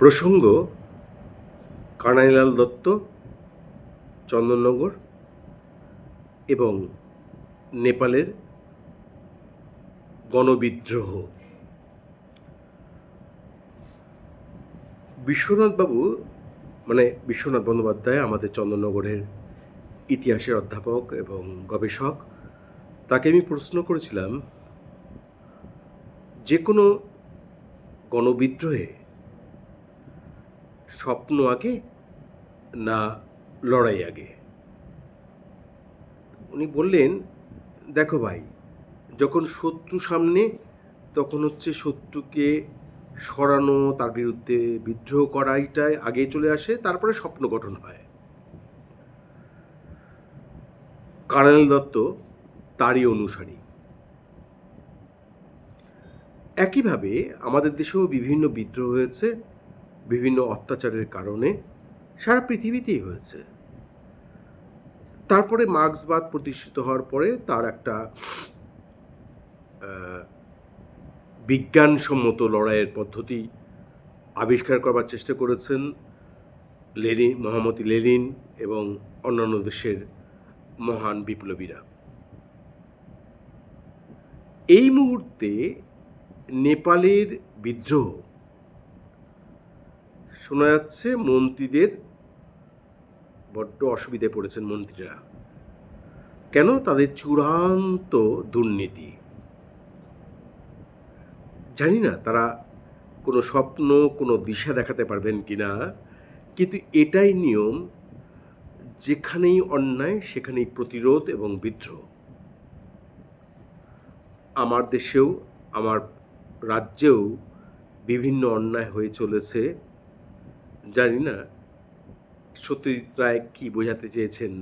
প্রসঙ্গ কানাইলাল দত্ত, চন্দননগর এবং নেপালের গণবিদ্রোহ। বিশ্বনাথবাবু মানে বিশ্বনাথ বন্দ্যোপাধ্যায়, আমাদের চন্দননগরের ইতিহাসের অধ্যাপক এবং গবেষক, তাকে আমি প্রশ্ন করেছিলাম, যে কোনো গণবিদ্রোহে স্বপ্ন আগে না লড়াই আগে? উনি বললেন, দেখো ভাই, যখন শত্রু সামনে, তখন হচ্ছে শত্রুকে সরানো, তার বিরুদ্ধে বিদ্রোহ করাইটাই আগে চলে আসে, তারপরে স্বপ্ন গঠন হয়। কার্নেল দত্ত তারই অনুসারী। একইভাবে আমাদের দেশেও বিভিন্ন বিদ্রোহ হয়েছে। বিভিন্ন অত্যাচারের কারণে সারা পৃথিবীতেই হয়েছে। তারপরে মার্ক্সবাদ প্রতিষ্ঠিত হওয়ার পরে তার একটা বিজ্ঞানসম্মত লড়াইয়ের পদ্ধতি আবিষ্কার করবার চেষ্টা করেছেন লেনিন মোহাম্মদ লেনিন এবং অন্যান্য দেশের মহান বিপ্লবীরা। এই মুহূর্তে নেপালের বিদ্রোহ শোনা যাচ্ছে মন্ত্রীদের বড্ড অসুবিধায় পড়েছেন মন্ত্রীরা। কেন? তাদের চূড়ান্ত দুর্নীতি। জানি না, তারা কোনো স্বপ্ন, কোনো দিশা দেখাতে পারবেন কি না কিন্তু এটাই নিয়ম, যেখানেই অন্যায়, সেখানেই প্রতিরোধ এবং বিদ্রোহ। আমার দেশেও, আমার রাজ্যেও বিভিন্ন অন্যায় হয়ে চলেছে। জানি না, সত্যজিৎ রায় কী বোঝাতে চেয়েছেন?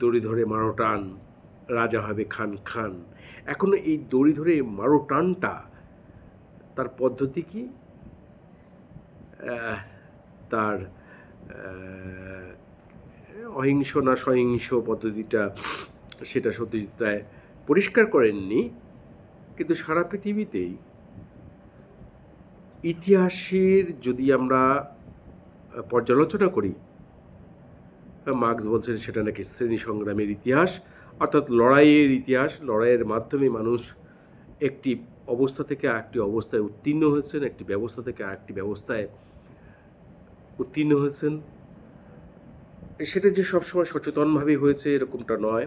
দড়ি ধরে মারো টান, রাজা হবে খান খান। এখনও এই দড়ি ধরে মারো টানটা, তার পদ্ধতি কি? তার অহিংস না সহিংস পদ্ধতিটা সেটা সত্যজিৎ রায় পরিষ্কার করেননি, কিন্তু সারা পৃথিবীতেই ইতিহাসের যদি আমরা পর্যালোচনা করি। মার্কস বলছেন সেটা নাকি শ্রেণি সংগ্রামের ইতিহাস, অর্থাৎ লড়াইয়ের ইতিহাস, লড়াইয়ের মাধ্যমে মানুষ একটি অবস্থা থেকে আরেকটি অবস্থায় উত্তীর্ণ হয়েছেন, একটি ব্যবস্থা থেকে আরেকটি ব্যবস্থায় উত্তীর্ণ হয়েছেন। সেটা যে সবসময় সচেতনভাবে হয়েছে এরকমটা নয়।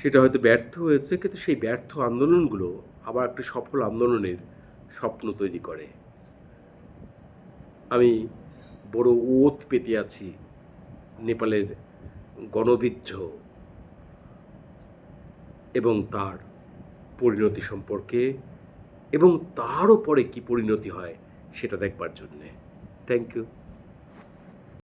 সেটা হয়তো ব্যর্থ হয়েছে, কিন্তু সেই ব্যর্থ আন্দোলনগুলো আবার একটি সফল আন্দোলনের স্বপ্ন তৈরি করে। আমি বড় ওত পেতে আছি নেপালের গণবিদ্ধ এবং তার পরিণতি সম্পর্কে এবং তারও পরে কি পরিণতি হয় সেটা দেখবার জন্যে। Thank you